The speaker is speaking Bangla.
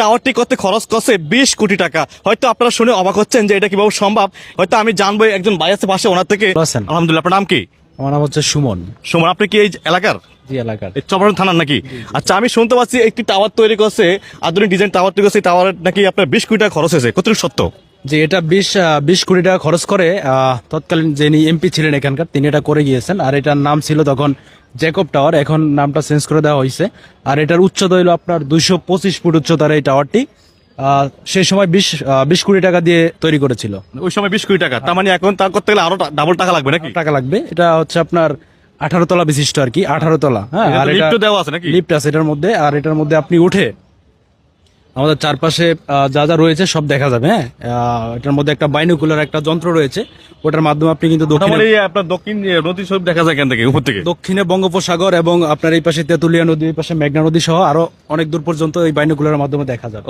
টাওয়ারটি করতে খরচ করছে বিশ কোটি টাকা। হয়তো আপনারা শুনে অবাক হচ্ছেন যে এটা কীভাবে সম্ভব। হয়তো আমি জানব একজন ভাই আছে পাশে ওনার থেকে। আলহামদুলিল্লাহ আপনার নাম কি? আমার নাম হচ্ছে সুমন। সুমন আপনি কি এই এলাকার? থানার নাকি? আচ্ছা আমি শুনতে পাচ্ছি একটি টাওয়ার তৈরি করছে আধুনিক ডিজাইন টাওয়ার তৈরি করছে টাওয়ার নাকি আপনার বিশ কোটি টাকা খরচ হয়েছে। কতটুকু সত্য? যে এটা বিশ বিশ কোটি টাকা খরচ করে তৎকালীন যিনি এমপি ছিলেন এখানকার তিনি এটা করে গিয়েছেন। আর এটার নাম ছিল তখন জ্যাকব টাওয়ার এখন নামটা চেঞ্জ করে দেওয়া হয়েছে। আর এটার উচ্চতা হলো আপনার দুইশো পঁচিশ ফুট উচ্চতার এই টাওয়ারটি সেই সময় বিশ বিশ কোটি টাকা দিয়ে তৈরি করেছিল। ওই সময় বিশ কোটি টাকা। তার মানে এখন তার করতে গেলে আরও ডাবল টাকা লাগবে নাকি? টাকা লাগবে। এটা হচ্ছে আপনার আঠারো তলা বিশিষ্ট আর কি আঠারো তলা। হ্যাঁ আর এটা আছে নাকি? লিফট আছে এটার মধ্যে। আর এটার মধ্যে আপনি উঠে আমাদের চারপাশে যা যা রয়েছে সব দেখা যাবে হ্যাঁ? এটার মধ্যে একটা বাইনোকুলার একটা যন্ত্র রয়েছে ওটার মাধ্যমে আপনি কিন্তু দক্ষিণে আপনার দক্ষিণ নদী সব দেখা যায় থেকে উপর থেকে? দক্ষিণে বঙ্গোপসাগর এবং আপনার এই পাশে তেঁতুলিয়া নদী এই পাশে মেঘনা নদী সহ আরও অনেক দূর পর্যন্ত এই বাইনোকুলার মাধ্যমে দেখা যাবে।